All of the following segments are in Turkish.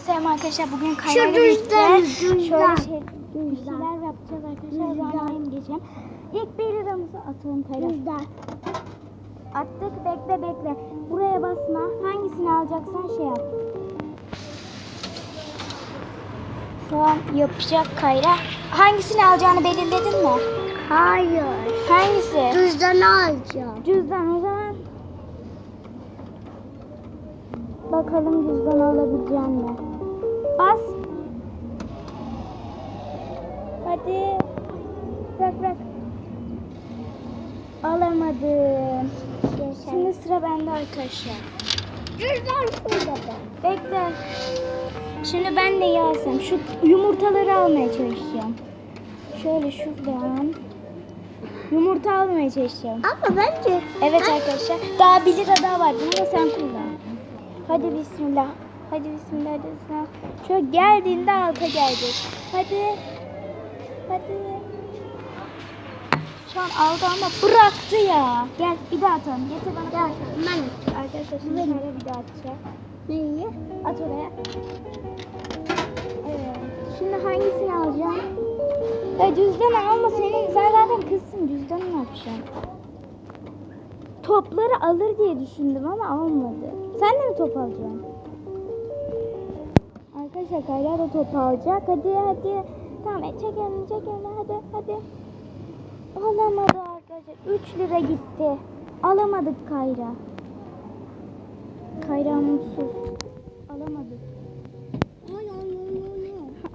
Selam arkadaşlar bugün düzden, birlikte şöyle şey, şeyler yapacağız arkadaşlar. Zamanlayayım geçeceğim. İlk bir liramızı atalım. Güzel. Attık bekle bekle. Buraya basma. Hangisini alacaksan şey yap. Şu an yapacak kayra. Hangisini alacağını belirledin mi? Hayır. Hangisi? Düzden alacağım. Cüzdan o zaman. Bakalım cüzdan alabileceğim mi? Bas. Hadi. Bırak bırak. Alamadım. Şimdi sıra bende arkadaşlar. Düzden burada. Bekle. Şimdi ben de alsam. Şu yumurtaları almaya çalışacağım. Şöyle şuradan. Yumurta almaya çalışacağım. Ama bence. Evet arkadaşlar. Daha 1 lira daha var. Bunu da sen kullan. Hadi bismillah. Hadi bismillah. Hadi bismillah. Şöyle geldiğinde alta gelecek. Hadi. Hadi. Şu an aldı ama bıraktı ya. Gel bir daha atalım. Getir bana. Gel. Ben Arkadaşlar şimdi şöyle bir daha atacağım. neyi? At oraya. Evet. Şimdi hangisini alacağım? Ya cüzdanı alma senin. Sen zaten kızsın. Cüzdanı ne yapacaksın? Topları alır diye düşündüm ama almadı. Sen de mi top alacaksın? Arkadaşlar Kayra da top alacak. Hadi hadi. Tamam çek elini çek elini hadi hadi. Alamadı arkadaşlar. 3 lira gitti. Alamadık Kayra. Kayra mutsuz. Alamadık.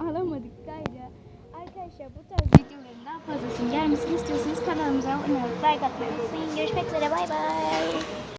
Alamadık Kayra. Arkadaşlar bu tarz videoların daha fazlasını gelmesini istiyorsanız kanalımıza abone olup like atmayı unutmayın. Görüşmek üzere bay bay.